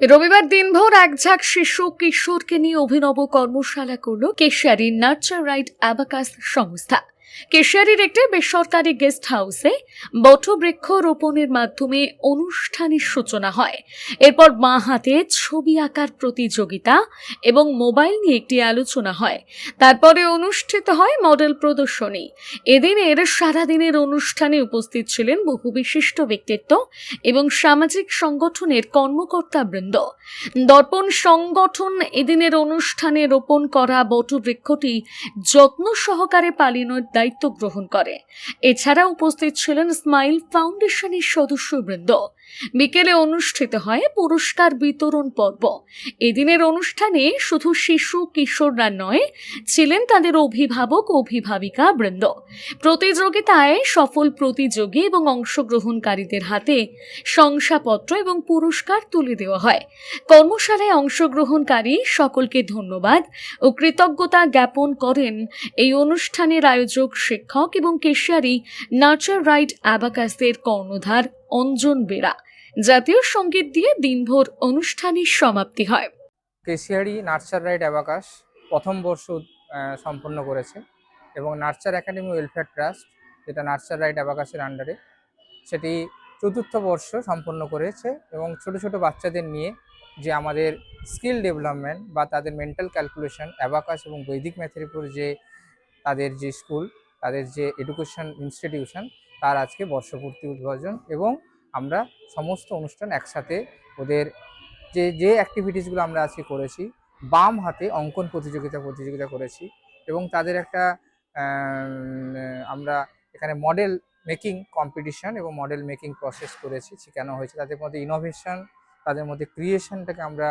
রবিবার দিনভর একঝাঁক শিশু কিশোরকে নিয়ে অভিনব কর্মশালা করল কেশিয়ারি নার্চার রাইট অ্যাবাকাস সংস্থা। কেশিয়ারির একটি বেসরকারি গেস্ট হাউসে বটবৃক্ষ রোপণের মাধ্যমে অনুষ্ঠানের সূচনা হয়। এরপর মা হাতে ছবি আঁকার প্রতিযোগিতা এবং মোবাইল নিয়ে একটি আলোচনা হয়। তারপরে অনুষ্ঠিত হয় মডেল প্রদর্শনী। এদিনের সারাদিনের অনুষ্ঠানে উপস্থিত ছিলেন বহু বিশিষ্ট ব্যক্তিত্ব এবং সামাজিক সংগঠনের কর্মকর্তাবৃন্দ। দর্পণ সংগঠন এদিনের অনুষ্ঠানে রোপণ করা বটবৃক্ষটি যত্ন সহকারে পালিনের দায়িত্ব গ্রহণ করে। এছাড়া উপস্থিত ছিলেন স্মাইল ফাউন্ডেশনের সদস্যবৃন্দ। বিকেলে অনুষ্ঠিত হয় পুরস্কার বিতরণ পর্ব। এদিনের অনুষ্ঠানে শুধু শিশু, কিশোররা নয়, ছিলেন তাদের অভিভাবক, অভিভাবিকা, বৃন্দ। প্রতিযোগিতায় সফল প্রতিযোগী এবং অংশগ্রহণকারীদের হাতে শংসাপত্র এবং পুরস্কার তুলে দেওয়া হয়। কর্মশালায় অংশগ্রহণকারী সকলকে ধন্যবাদ ও কৃতজ্ঞতা জ্ঞাপন করেন এই অনুষ্ঠানের আয়োজক, শিক্ষক এবং কেশিয়ারি নার্চার রাইট অ্যাবাকাসের কর্ণধার অঞ্জন বেরা, জাতীয় সংগীত দিয়ে দিনভর অনুষ্ঠানের সমাপ্তি হয়। কেশিয়ারি নার্সার রাইড অ্যাবাকাস প্রথম বর্ষ সম্পন্ন করেছে এবং নার্সার একাডেমি ওয়েলফেয়ার ট্রাস্ট, যেটা নার্সার রাইড অ্যাবাকাসের আন্ডারে সেটি চতুর্থ বর্ষ সম্পন্ন করেছে এবং ছোট ছোট বাচ্চাদের নিয়ে যে আমাদের স্কিল ডেভেলপমেন্ট বা তাদের মেন্টাল ক্যালকুলেশন অ্যাবাকাস এবং বৈদিক ম্যাথের উপর যে তাদের যে স্কুল তাদের যে এডুকেশন ইনস্টিটিউশন তার আজকে বর্ষপূর্তি উদ্বোধন এবং আমরা সমস্ত অনুষ্ঠান একসাথে ওদের যে যে অ্যাক্টিভিটিসগুলো আমরা আজকে করেছি, বাম হাতে অঙ্কন প্রতিযোগিতা প্রতিযোগিতা করেছি এবং তাদের একটা আমরা এখানে মডেল মেকিং কম্পিটিশন এবং মডেল মেকিং প্রসেস করেছি শেখানো হয়েছে, তাদের মধ্যে ইনোভেশন তাদের মধ্যে ক্রিয়েশনটাকে আমরা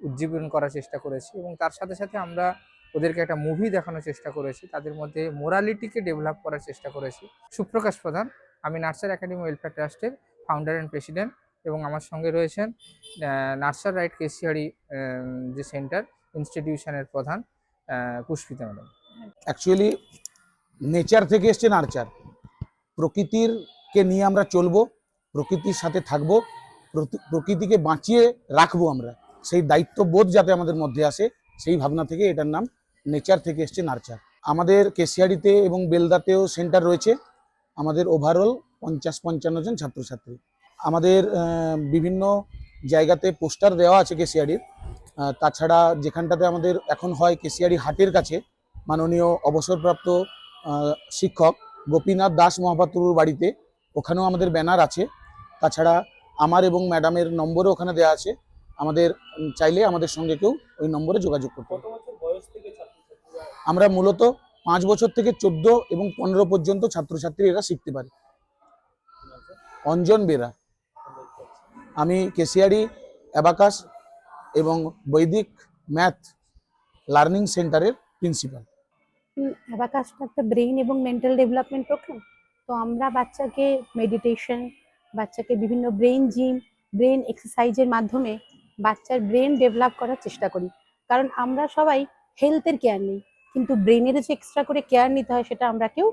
উজ্জীবন করার চেষ্টা করেছি এবং তার সাথে সাথে আমরা ওদেরকে একটা মুভি দেখানোর চেষ্টা করেছি। তাদের মধ্যে মোরালিটিকে ডেভেলপ করার চেষ্টা করেছি। সুপ্রকাশ প্রধান, আমি নার্সার একাডেমি ওয়েলফেয়ার ট্রাস্টের ফাউন্ডার অ্যান্ড প্রেসিডেন্ট এবং আমার সঙ্গে রয়েছেন নার্সার রাইট কেসিয়ারি যে সেন্টার ইনস্টিটিউশনের প্রধান পুষ্পিতা ম্যাডাম। অ্যাকচুয়ালি নেচার থেকে এসছে নার্চার। প্রকৃতিরকে নিয়ে আমরা চলবো, প্রকৃতির সাথে থাকব প্রকৃতিকে বাঁচিয়ে রাখব আমরা। সেই দায়িত্ববোধ যাতে আমাদের মধ্যে আসে, সেই ভাবনা থেকে এটার নাম নেচার থেকে এসছে নার্চার। আমাদের কেশিয়ারিতে এবং বেলদাতেও সেন্টার রয়েছে। আমাদের ওভারঅল পঞ্চাশ পঞ্চান্ন জন ছাত্রছাত্রী। আমাদের বিভিন্ন জায়গাতে পোস্টার দেওয়া আছে কেশিয়ারির। তাছাড়া যেখানটাতে আমাদের এখন হয় কেশিয়ারি হাটের কাছে, মাননীয় অবসরপ্রাপ্ত শিক্ষক গোপীনাথ দাস মহাপাত্রুর বাড়িতে। ওখানেও আমাদের ব্যানার আছে। তাছাড়া আমার এবং ম্যাডামের নম্বরও ওখানে দেওয়া আছে। আমাদের চাইলে আমাদের সঙ্গে কেউ ওই নম্বরে যোগাযোগ করতে আমরা মূলত পাঁচ বছর থেকে চোদ্দ এবং পনেরো পর্যন্ত ছাত্রছাত্রী এরা শিখতে পারে। অঞ্জন বেরা। আমি কেশিয়ারি, অ্যাবাকাস এবং বৈদিক ম্যাথ লার্নিং সেন্টারের প্রিন্সিপাল। অ্যাবাকাসটা একটা ব্রেইন এবং মেন্টাল ডেভেলপমেন্ট প্রোগ্রাম। তো আমরা বাচ্চাকে মেডিটেশন, বাচ্চাকে বিভিন্ন ব্রেন জিম ব্রেন এক্সারসাইজের মাধ্যমে বাচ্চার ব্রেন ডেভেলপ করার চেষ্টা করি। কারণ আমরা সবাই হেলথের কেয়ার নিই। কিন্তু ব্রেনের যে এক্সট্রা করে কেয়ার নিতে হয় সেটা আমরা কেউ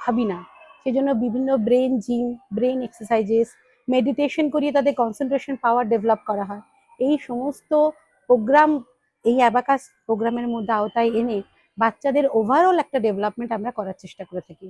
ভাবি না। সেজন্য বিভিন্ন brain gym brain exercises meditation করিয়ে তাদের কনসেন্ট্রেশন পাওয়ার ডেভেলপ করা হয়। এই সমস্ত প্রোগ্রাম এই অ্যাবাকাস প্রোগ্রামের মধ্যে আওতায় এনে বাচ্চাদের ওভারঅল একটা ডেভেলপমেন্ট আমরা করার চেষ্টা করে থাকি।